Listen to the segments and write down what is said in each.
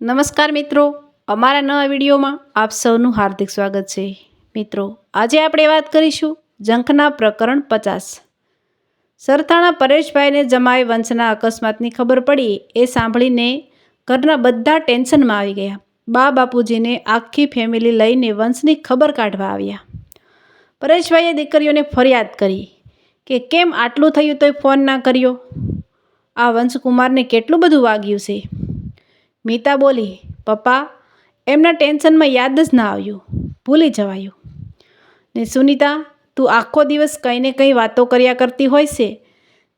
નમસ્કાર મિત્રો. અમારા નવા વિડીયોમાં આપ સૌનું હાર્દિક સ્વાગત છે. મિત્રો, આજે આપણે વાત કરીશું જંખના પ્રકરણ પચાસ. સરથાણા પરેશભાઈને જમાઈ વંશના અકસ્માતની ખબર પડી એ સાંભળીને ઘરના બધા ટેન્શનમાં આવી ગયા. બા બાપુજીને આખી ફેમિલી લઈને વંશની ખબર કાઢવા આવ્યા. પરેશભાઈએ દીકરીઓને ફરિયાદ કરી કે કેમ આટલું થયું તોય ફોન ના કર્યો? આ વંશકુમારને કેટલું બધું વાગ્યું છે? મીતા બોલી, પપ્પા, એમના ટેન્શનમાં યાદ જ ના આવ્યું. ભૂલી જવાયું. ને સુનિતા, તું આખો દિવસ કંઈ ને કંઈ વાતો કર્યા કરતી હોય છે,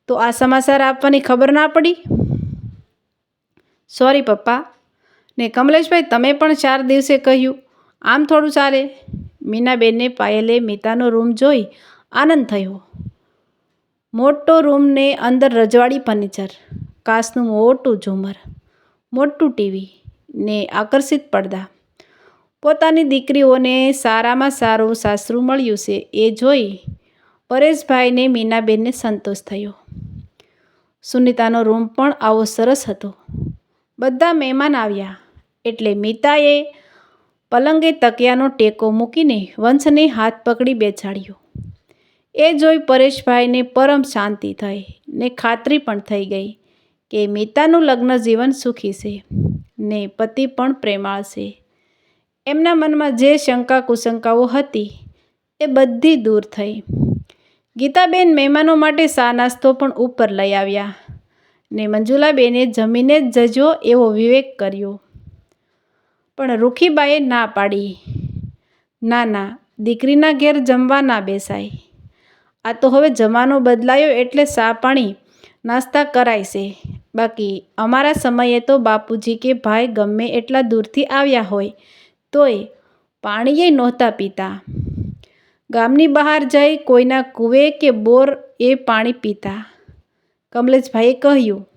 તો આ સમાચાર આપવાની ખબર ના પડી? સોરી, પપ્પા. ને કમલેશભાઈ, તમે પણ ચાર દિવસે કહ્યું. આમ થોડું ચાલે. મીનાબેનને પાયલે મીતાનો રૂમ જોઈ આનંદ થયો. મોટો રૂમને અંદર રજવાડી ફર્નિચર, કાચનું મોટું ઝુમર મોટું ટીવી ને આકર્ષિત પડદા. પોતાની દીકરીઓને સારામાં સારું સાસરું મળ્યું છે એ જોઈ પરેશભાઈને મીનાબેનને સંતોષ થયો. સુનિતાનો રૂમ પણ આવો સરસ હતો. બધા મહેમાન આવ્યા એટલે મીતાએ પલંગે તકિયાનો ટેકો મૂકીને વંશને હાથ પકડી બેસાડ્યો. એ જોઈ પરેશભાઈને પરમ શાંતિ થઈ ને ખાતરી પણ થઈ ગઈ. કે મીતાનું લગ્ન જીવન સુખી છે ને પતિ પણ પ્રેમાળ છે. એમના મનમાં જે શંકા કુશંકાઓ હતી એ બધી દૂર થઈ. ગીતાબેન મહેમાનો માટે સા નાસ્તો પણ ઉપર લઈ આવ્યા ને મંજુલાબેને જમીને જ જજો એવો વિવેક કર્યો. પણ રૂખીબાએ ના પાડી. ના ના, દીકરીના ઘેર જમવા ના બેસાય. આ તો હવે જમાનો બદલાયો એટલે સા પાણી નાસ્તા કરાય છે. બાકી અમારા સમયે તો બાપુજી કે ભાઈ ગમે એટલા દૂરથી આવ્યા હોય, તોય પાણીએ નહોતા પીતા. ગામની બહાર જઈ કોઈના કૂવે કે બોર એ પાણી પીતા. કમલેશભાઈએ કહ્યું,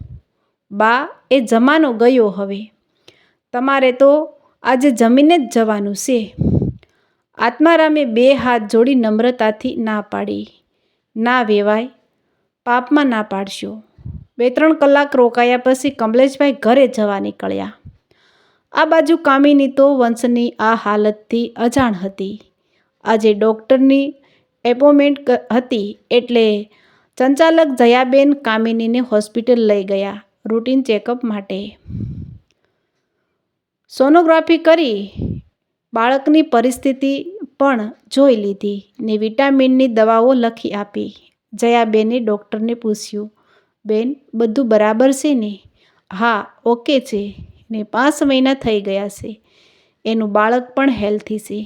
બા, એ જમાનો ગયો હવે. તમારે તો આજે જમીને જ જવાનું છે. આત્મારામે બે હાથ જોડી નમ્રતાથી ના પાડી. ના વેવાય, પાપમાં ના પાડશો. બે ત્રણ કલાક રોકાયા પછી કમલેશભાઈ ઘરે જવા નીકળ્યા. આ બાજુ કામિની તો વંશની આ હાલતથી અજાણ હતી. આજે ડૉક્ટરની એપોઇન્ટમેન્ટ હતી એટલે સંચાલક જયાબેન કામિનીને હોસ્પિટલ લઈ ગયા, રૂટીન ચેકઅપ માટે. સોનોગ્રાફી કરી, બાળકની પરિસ્થિતિ પણ જોઈ લીધી ને વિટામિનની દવાઓ લખી આપી. જયાબેને ડૉક્ટરને પૂછ્યું બેન, બધું બરાબર છે ને? હા, ઓકે છે. ને પાંચ મહિના થઈ ગયા છે. એનું બાળક પણ હેલ્થી છે.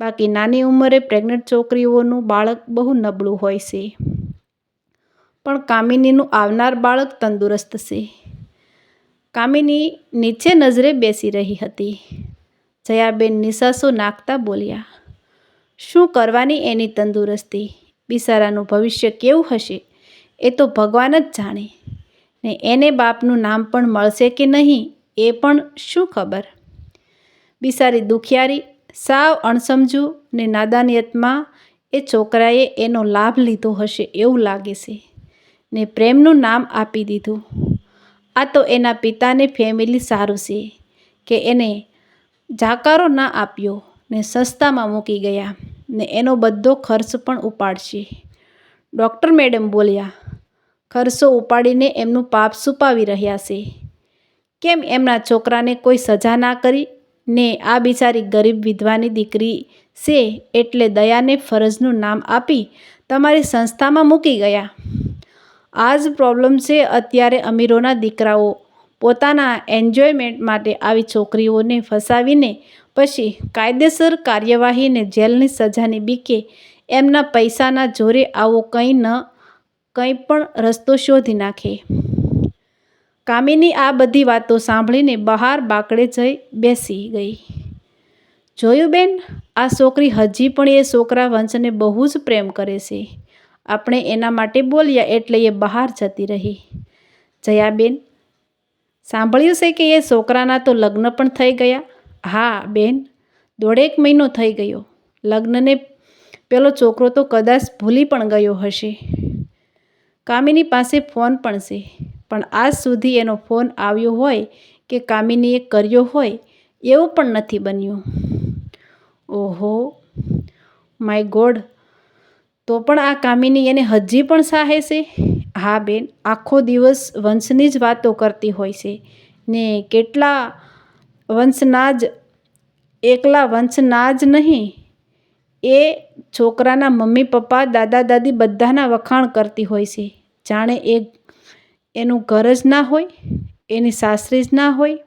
બાકી નાની ઉંમરે પ્રેગ્નન્ટ છોકરીઓનું બાળક બહુ નબળું હોય છે. પણ કામિનીનું આવનાર બાળક તંદુરસ્ત છે. કામિની નીચે નજરે બેસી રહી હતી. જયાબેન નિશાસો નાખતા બોલ્યા, શું કરવાની એની તંદુરસ્તી? બિસારાનું ભવિષ્ય કેવું હશે? એ તો ભગવાન જ જાણે. ને એને બાપનું નામ પણ મળશે કે નહીં, એ પણ શું ખબર? બિસારી દુખિયારી, સાવ અણસમજુ ને નાદાનિયતમાં એ છોકરાએ એનો લાભ લીધો હશે એવું લાગે છે. ને પ્રેમનું નામ આપી દીધું. આ તો એના પિતાને ફેમિલી સારું છે, કે એને જાકારો ના આપ્યો ને સસ્તામાં મૂકી ગયા ને એનો બધો ખર્ચ પણ ઉપાડશે. ડૉક્ટર મેડમ બોલ્યા ખર્ચો ઉપાડીને એમનું પાપ છુપાવી રહ્યા છે. કેમ એમના છોકરાને કોઈ સજા ના કરી? ને આ બિચારી ગરીબ વિધવાની દીકરી છે એટલે દયાને ફરજનું નામ આપી તમારી સંસ્થામાં મૂકી ગયા. આ જ પ્રોબ્લેમ છે અત્યારે અમીરોના દીકરાઓ. પોતાના એન્જોયમેન્ટ માટે આવી છોકરીઓને ફસાવીને પછી કાયદેસર કાર્યવાહીને જેલની સજાની બીકે એમના પૈસાના જોરે આવો કંઈ ન કંઈ પણ રસ્તો શોધી નાખે. કામિની આ બધી વાતો સાંભળીને બહાર બાકડે જઈ બેસી ગઈ. જોયું બેન, આ છોકરી હજી પણ એ છોકરા વંશને બહુ જ પ્રેમ કરે છે. આપણે એના માટે બોલ્યા એટલે એ બહાર જતી રહી. જયાબેન સાંભળ્યું છે કે એ છોકરાના તો લગ્ન પણ થઈ ગયા? હા બેન, દોઢેક મહિનો થઈ ગયો. લગ્નને પેલો છોકરો તો કદાચ ભૂલી પણ ગયો હશે. કામિની પાસે ફોન પણ છે. પણ આજ સુધી એનો ફોન આવ્યો હોય કે કામિનીએ કર્યો હોય એવું પણ નથી બન્યું. ઓહો, માય ગોડ, તો પણ આ કામિની એને હજી પણ સાહે છે? હા બેન, આખો દિવસ વંશની જ વાતો કરતી હોય છે. ને કેટલા વંશના જ, એકલા વંશના જ નહીં. એ છોકરાના મમ્મી, પપ્પા, દાદા, દાદી બધાના વખાણ કરતી હોય છે. જાણે એ એનું ઘર જ ના હોય, એની સાસરી જ ના હોય.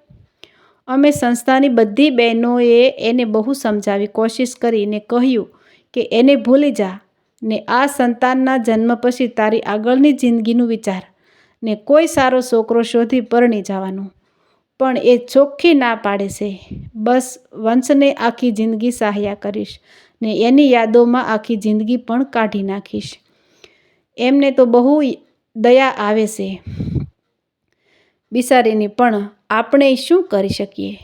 અમે સંસ્થાની બધી બહેનોએ એને બહુ સમજાવી કોશિશ કરીને કહ્યું કે એને ભૂલી જા ને આ સંતાનના જન્મ પછી તારી આગળની જિંદગીનું વિચાર ને કોઈ સારો છોકરો શોધી પરણી જવાનું. પણ એ ચોખ્ખી ના પાડે છે. બસ વંશને આખી જિંદગી સહાયા કરીશ. ને એની યાદોમાં આખી જિંદગી પણ કાઢી નાખીશ. એમને તો બહુ દયા આવે છે. બિસારીની, પણ આપણે શું કરી શકીએ?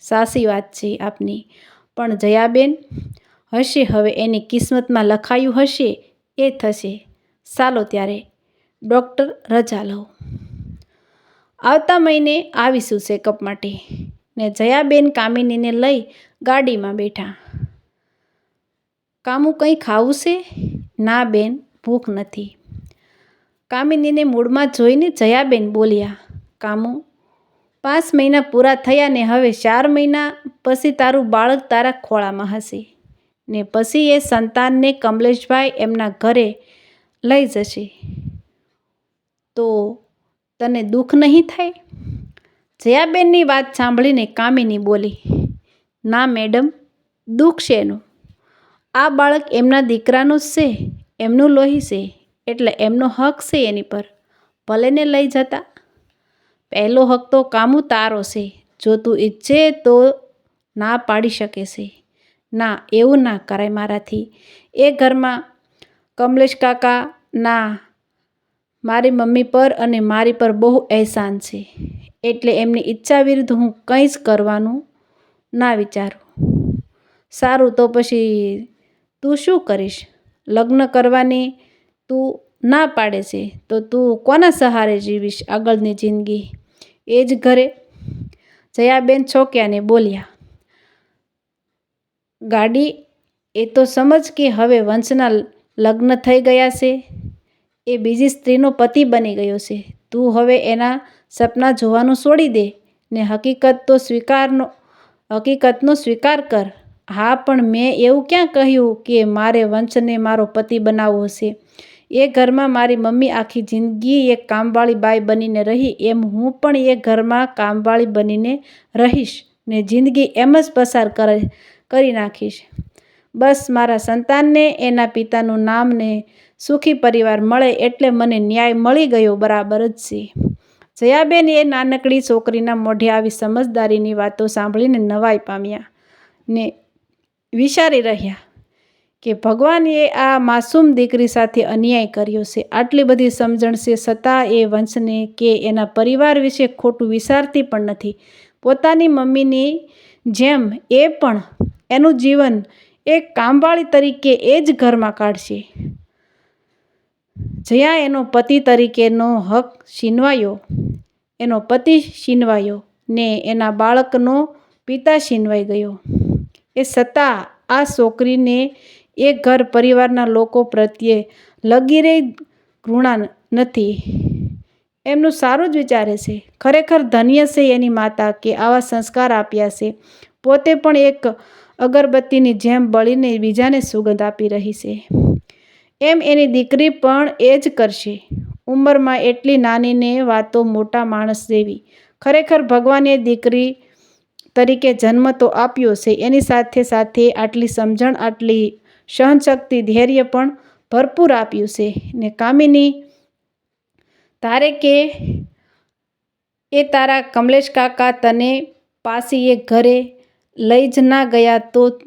સાચી વાત છે આપની, પણ જયાબેન, હશે હવે એની કિસ્મતમાં લખાયું હશે, એ થશે. ચાલો ત્યારે ડૉક્ટર રજા લઉં. આવતા મહિને આવીશું ચેકઅપ માટે ને જયાબેન કામિનીને લઈ ગાડીમાં બેઠા. કામું કંઈ ખાવું છે ના બેન, ભૂખ નથી. કામિનીને મૂળમાં જોઈને જયાબેન બોલ્યા, કામુ, પાંચ મહિના પૂરા થયા ને હવે ચાર મહિના પછી તારું બાળક તારા ખોળામાં હશે. ને પછી એ સંતાનને કમલેશભાઈ એમના ઘરે લઈ જશે. તો તને દુઃખ નહીં થાય? જયાબેનની વાત સાંભળીને કામિની બોલી, ના મેડમ, દુઃખ શેનું આ બાળક એમના દીકરાનું જ છે, એમનું લોહી છે, એટલે એમનો હક છે એની પર. ભલેને લઈ જતા. પહેલો હક તો કામુ તારો છે, જો તું ઈચ્છે તો ના પાડી શકે છે. ના, એવું ના કરાય મારાથી. એ ઘરમાં કમલેશ કાકા ના મારી મમ્મી પર અને મારી પર બહુ અહેસાન છે. એટલે એમની ઈચ્છા વિરુદ્ધ હું કંઈ જ કરવાનું ના વિચારું. સારું, તો પછી તું શું કરીશ? લગ્ન કરવાની તું ના પાડે છે, તો તું કોના સહારે જીવીશ આગળની જિંદગી? એ જ ઘરે જયાબેન છોક્યાને બોલ્યા, ગાડી, એ તો સમજ કે હવે વંશના લગ્ન થઈ ગયા છે, એ બીજી સ્ત્રીનો પતિ બની ગયો છે, તું હવે એના સપના જોવાનું છોડી દે ને હકીકત તો સ્વીકારનો, હકીકતનો સ્વીકાર કર. હા, પણ મેં એવું ક્યાં કહ્યું કે મારે વંશને મારો પતિ બનાવવો છે? એ ઘરમાં મારી મમ્મી આખી જિંદગી એક કામવાળી બાઈ બનીને રહી, એમ હું પણ એ ઘરમાં કામવાળી બનીને રહીશ ને જિંદગી એમ જ પસાર કરે નાખીશ. બસ મારા સંતાનને, એના પિતાનું નામ ને સુખી પરિવાર મળે એટલે મને ન્યાય મળી ગયો, બરાબર જ છે. જયાબેન એ નાનકડી છોકરીના મોઢે આવી સમજદારીની વાતો સાંભળીને નવાઈ પામ્યા ને વિચારી રહ્યા કે ભગવાને આ માસૂમ દીકરી સાથે અન્યાય કર્યો છે. આટલી બધી સમજણ છે છતાં એ વંશને કે એના પરિવાર વિશે ખોટું વિચારતી પણ નથી. પોતાની મમ્મીની જેમ એ પણ એનું જીવન એક કામવાળી તરીકે એ જ ઘરમાં કાઢશે. જ્યાં એનો પતિ તરીકેનો હક છીનવાયો. એનો પતિ છીનવાયો ને એના બાળકનો પિતા છીનવાઈ ગયો. એ છતાં આ છોકરીને એ ઘર પરિવારના લોકો પ્રત્યે લગીરે ઘૃણા નથી. એમનું સારું જ વિચારે છે. ખરેખર ધન્ય છે એની માતા કે આવા સંસ્કાર આપ્યા છે. પોતે પણ એક અગરબત્તીની જેમ બળીને બીજાને સુગંધ આપી રહી છે. એમ એની દીકરી પણ એ જ કરશે. ઉંમરમાં એટલી નાનીને વાતો મોટા માણસ જેવી. ખરેખર ભગવાને દીકરી તરીકે જન્મ તો આપ્યો છે. એની સાથે સાથે આટલી સમજણ, આટલી સહનશક્તિ, ધૈર્ય પણ ભરપૂર આપ્યું છે. ને કામિની, તારે કે એ તારા કમલેશ કાકા તને પાસી એ ઘરે લઈ જ ના ગયા તો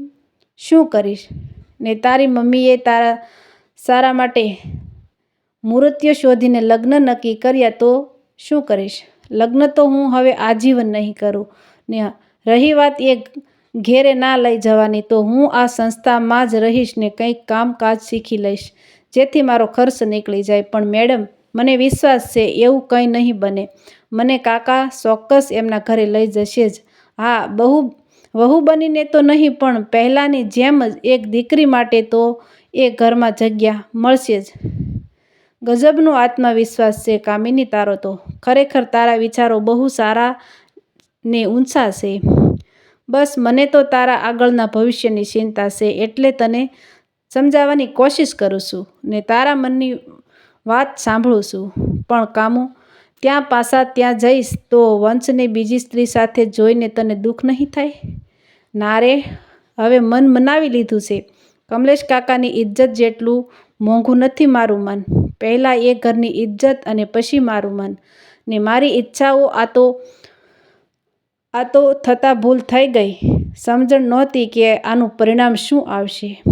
શું કરીશ? ને તારી મમ્મીએ તારા સારા માટે મૂર્તિઓ શોધીને લગ્ન નક્કી કર્યા તો શું કરીશ? લગ્ન તો હું હવે આજીવન નહીં કરું. ને રહી વાત એ ઘેરે ના લઈ જવાની, તો હું આ સંસ્થામાં જ રહીશ ને કંઈક કામકાજ શીખી લઈશ, જેથી મારો ખર્ચ નીકળી જાય. પણ મેડમ, મને વિશ્વાસ છે, એવું કંઈ નહીં બને. મને કાકા ચોક્કસ એમના ઘરે લઈ જશે જ. હા, બહુ, વહુ બનીને તો નહીં, પણ પહેલાંની જેમ જ એક દીકરી માટે તો એ ઘરમાં જગ્યા મળશે જ. ગજબનો આત્મવિશ્વાસ છે, કામિની તારો તો. ખરેખર તારા વિચારો બહુ સારા ને ઊંચા છે. બસ મને તો તારા આગળના ભવિષ્યની ચિંતા છે એટલે તને સમજાવવાની કોશિશ કરું છું ને તારા મનની વાત સાંભળું છું. પણ કામો, ત્યાં પાછા ત્યાં જઈશ તો વંશને બીજી સ્ત્રી સાથે જોઈને તને દુઃખ નહીં થાય? ના રે, હવે મન મનાવી લીધું છે. કમલેશ કાકાની ઇજ્જત જેટલું મોંઘું નથી મારું મન. પહેલાં એ ઘરની ઇજ્જત અને પછી મારું મન. ને મારી ઈચ્છાઓ આ તો આ તો થતાં ભૂલ થઈ ગઈ. સમજણ નહોતી કે આનું પરિણામ શું આવશે.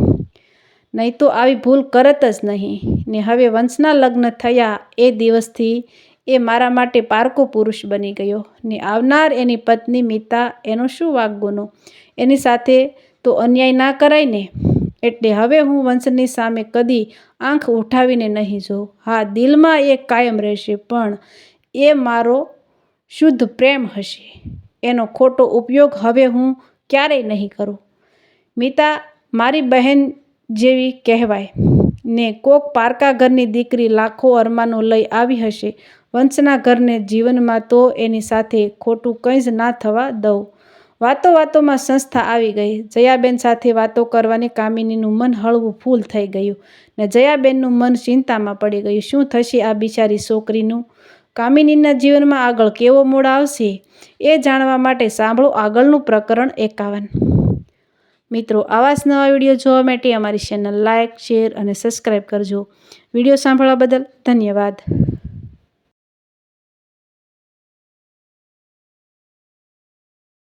નહીં તો આવી ભૂલ કરત જ નહીં. ને હવે વંશના લગ્ન થયા એ દિવસથી એ મારા માટે પારકો પુરુષ બની ગયો. ને આવનાર એની પત્ની મિતા એનો શું વાગ ગુનો એની સાથે તો અન્યાય ના કરાય ને? એટલે હવે હું વંશની સામે કદી આંખ ઉઠાવીને નહીં જોઉં. હા, દિલમાં એ કાયમ રહેશે, પણ એ મારો શુદ્ધ પ્રેમ હશે. એનો ખોટો ઉપયોગ હવે હું ક્યારેય નહીં કરું. મિતા, મારી બહેન જેવી કહેવાય. ને કોક પારકા ઘરની દીકરી લાખો અરમાનો લઈ આવી હશે. વંશના ઘરને જીવનમાં તો એની સાથે ખોટું કંઈ જ ના થવા દઉં. વાતો વાતોમાં સંસ્થા આવી ગઈ. જયાબેન સાથે વાતો કરવાની કામિનીનું મન હળવું ફૂલ થઈ ગયું. ને જયાબેનનું મન ચિંતામાં પડી ગયું. શું થશે આ બિચારી છોકરીનું? કામિનીના જીવનમાં આગળ કેવો મોડ આવશે એ જાણવા માટે સાંભળો આગળનું પ્રકરણ એકાવન. મિત્રો, આવા જ નવા વીડિયો જોવા માટે અમારી ચેનલ લાઇક શેર અને સબસ્ક્રાઈબ કરજો. વીડિયો સાંભળવા બદલ ધન્યવાદ.